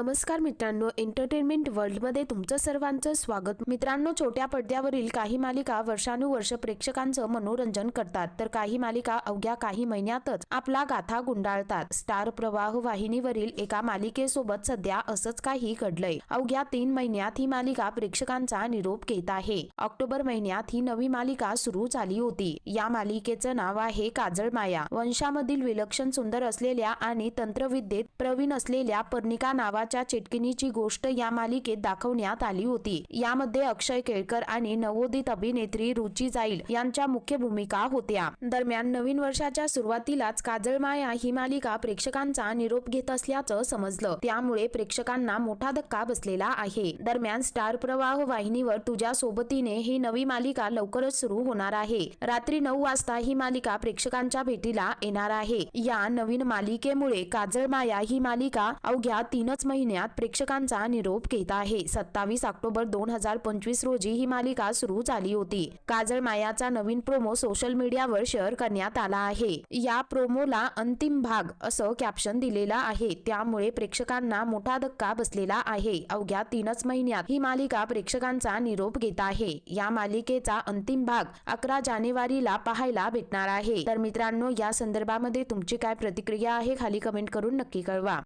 नमस्कार मित्रांनो एंटरटेनमेंट वर्ल्डमध्ये तुमचं सर्वांचं स्वागत. मित्रांनो छोट्या पडद्यावरील काही मालिका वर्षानुवर्ष प्रेक्षकांचं मनोरंजन करतात. तर काही मालिका अवघ्या काही महिन्यातच आपला गाथा गुंडाळतात. स्टार प्रवाह वाहिनीवरील एका मालिकेसोबत सध्या असंच काही घडलंय. अवघ्या तीन महिन्यात ही मालिका प्रेक्षकांचा निरोप घेत आहे. ऑक्टोबर महिन्यात ही नवी मालिका सुरू झाली होती. या मालिकेचं नाव आहे काजळ माया. वंशामधील विलक्षण सुंदर असलेल्या आणि तंत्रविद्येत प्रवीण असलेल्या पर्णिका नावाच्या चेटकिनीची गोष्ट या मालिकेत दाखवण्यात आली होती. यामध्ये अक्षय केळकर आणि नवोदित अभिनेत्री रुची जाईल यांच्या मुख्य भूमिका होत्या. दरम्यान नवीन वर्षाच्या सुरुवातीलाच काजळ माया ही मालिका प्रेक्षकांचा निरोप घेत असल्याचं समजलं. त्यामुळे प्रेक्षकांना मोठा धक्का बसलेला आहे. दरम्यान स्टार प्रवाह वाहिनीवर तुझ्या सोबतीने ही नवी मालिका लवकरच सुरू होणार आहे. रात्री नऊ वाजता ही मालिका प्रेक्षकांच्या भेटीला येणार आहे. या नवीन मालिकेमुळे काजळ माया ही मालिका अवघ्या तीनच महिन्यात प्रेक्षकांचा निरोप घेत आहे. सत्तावीस ऑक्टोबर दोन हजार पंचवीस रोजी ही मालिका सुरू झाली होती. काजळ मायाचा नवीन प्रोमो सोशल मीडियावर शेअर करण्यात आला आहे. या प्रोमोला अंतिम भाग असं कॅप्शन दिलेलं आहे. त्यामुळे प्रेक्षकांना मोठा धक्का बसलेला आहे. अवघ्या तीनच महिन्यात ही मालिका प्रेक्षकांचा निरोप घेत आहे. या मालिकेचा अंतिम भाग अकरा जानेवारीला पाहायला भेटणार आहे. तर मित्रांनो या संदर्भामध्ये तुमची काय प्रतिक्रिया आहे खाली कमेंट करून नक्की कळवा.